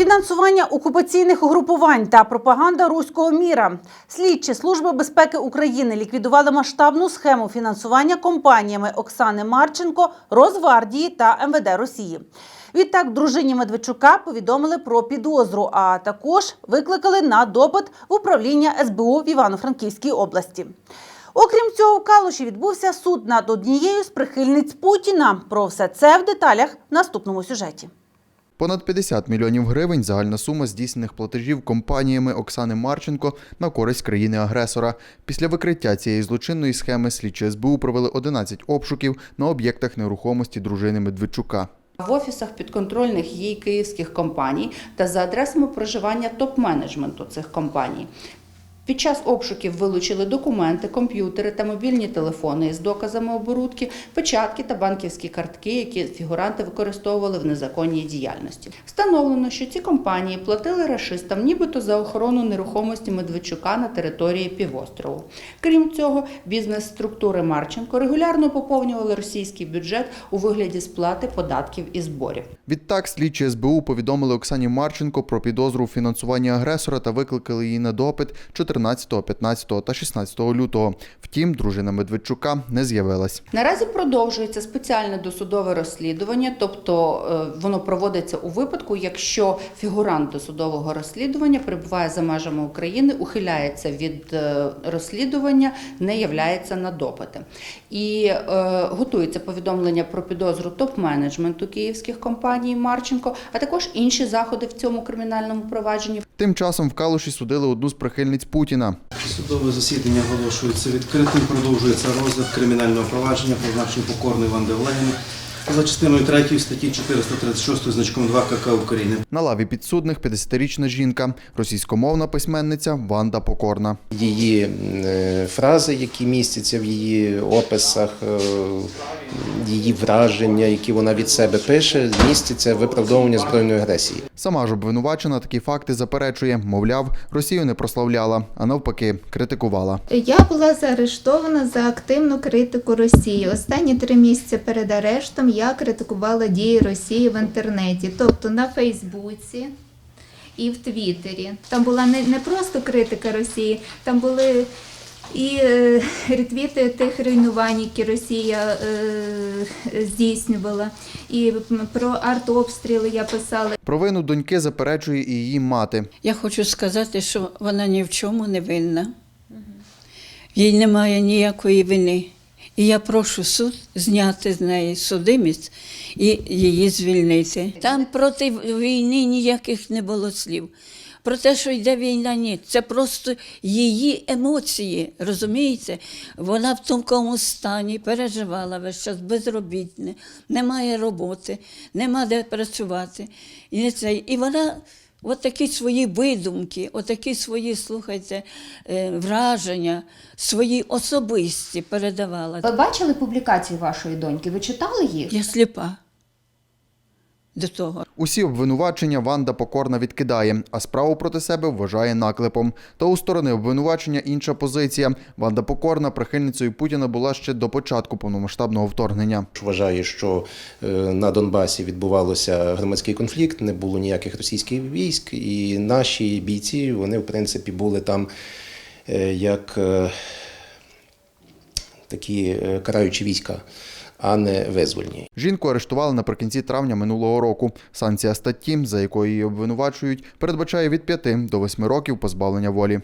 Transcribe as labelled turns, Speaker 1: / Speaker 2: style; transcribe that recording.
Speaker 1: Фінансування окупаційних угрупувань та пропаганда руського міра. Слідчі Служби безпеки України ліквідували масштабну схему фінансування компаніями Оксани Марченко, Росгвардії та МВД Росії. Відтак дружині Медведчука повідомили про підозру, а також викликали на допит в управління СБУ в Івано-Франківській області. Окрім цього, в Калуші відбувся суд над однією з прихильниць Путіна. Про все це в деталях в наступному сюжеті.
Speaker 2: Понад 50 мільйонів гривень загальна сума здійснених платежів компаніями Оксани Марченко на користь країни-агресора. Після викриття цієї злочинної схеми слідчі СБУ провели 11 обшуків на об'єктах нерухомості дружини Медведчука.
Speaker 3: в офісах підконтрольних їй київських компаній та за адресами проживання топ-менеджменту цих компаній. Під час обшуків вилучили документи, комп'ютери та мобільні телефони із доказами оборудки, печатки та банківські картки, які фігуранти використовували в незаконній діяльності. Встановлено, що ці компанії платили рашистам нібито за охорону нерухомості Медведчука на території півострову. Крім цього, бізнес-структури Марченко регулярно поповнювали російський бюджет у вигляді сплати податків і зборів.
Speaker 2: Відтак слідчі СБУ повідомили Оксані Марченко про підозру у фінансуванні агресора та викликали її на допит 14, 15 та 16 лютого. Втім, дружина Медведчука не з'явилась.
Speaker 3: Наразі продовжується спеціальне досудове розслідування, тобто е, воно проводиться у випадку, якщо фігурант досудового розслідування перебуває за межами України, ухиляється від е, розслідування, не являється на допити. І е, готується повідомлення про підозру топ-менеджменту київських компаній Марченко, а також інші заходи в цьому кримінальному провадженні.
Speaker 2: Тим часом в Калуші судили одну з прихильниць Путіна.
Speaker 4: Судове засідання оголошується відкритим. Продовжується розгляд кримінального провадження про покорний Ванди Олегівни за частиною 3 статті 436 значком 2 КК України.
Speaker 2: На лаві підсудних 50-річна жінка, російськомовна письменниця Ванда Покорна.
Speaker 5: її е, фрази, які містяться в її описах, е, її враження, які вона від себе пише, містяться виправдовування збройної агресії.
Speaker 2: Сама ж обвинувачена такі факти заперечує, мовляв, Росію не прославляла, а навпаки, критикувала.
Speaker 6: Я була заарештована за активну критику Росії. Останні три місяці перед арештом я критикувала дії Росії в інтернеті, тобто на Фейсбуці і в Твіттері. Там була не, не просто критика Росії, там були і е, ретвіти тих руйнувань, які Росія е, здійснювала. І про артобстріли я писала.
Speaker 2: Провину доньки заперечує і її мати.
Speaker 7: Я хочу сказати, що вона ні в чому не винна. В їй немає ніякої вини. І я прошу суд зняти з неї судимість і її звільнити. Там проти війни ніяких не було слів. Про те, що йде війна, ні. Це просто її емоції, розумієте? Вона в такому стані переживала весь час безробітне, немає роботи, нема де працювати. І, це. і вона От такі свої видумки, отакі свої, слухайте, е, враження, свої особисті передавала.
Speaker 8: Ви бачили публікації вашої доньки? Ви читали їх?
Speaker 7: Я сліпа до того.
Speaker 2: Усі обвинувачення Ванда Покорна відкидає, а справу проти себе вважає наклепом. Та у сторони обвинувачення інша позиція. Ванда Покорна прихильницею Путіна була ще до початку повномасштабного вторгнення.
Speaker 5: Вважає, що е, на Донбасі відбувався громадський конфлікт, не було ніяких російських військ, і наші бійці вони в принципі були там е, як е, такі караючі війська, а не визвольні.
Speaker 2: Жінку арештували наприкінці травня минулого року. Санкція статті, за якою її обвинувачують, передбачає від 5 до 8 років позбавлення волі.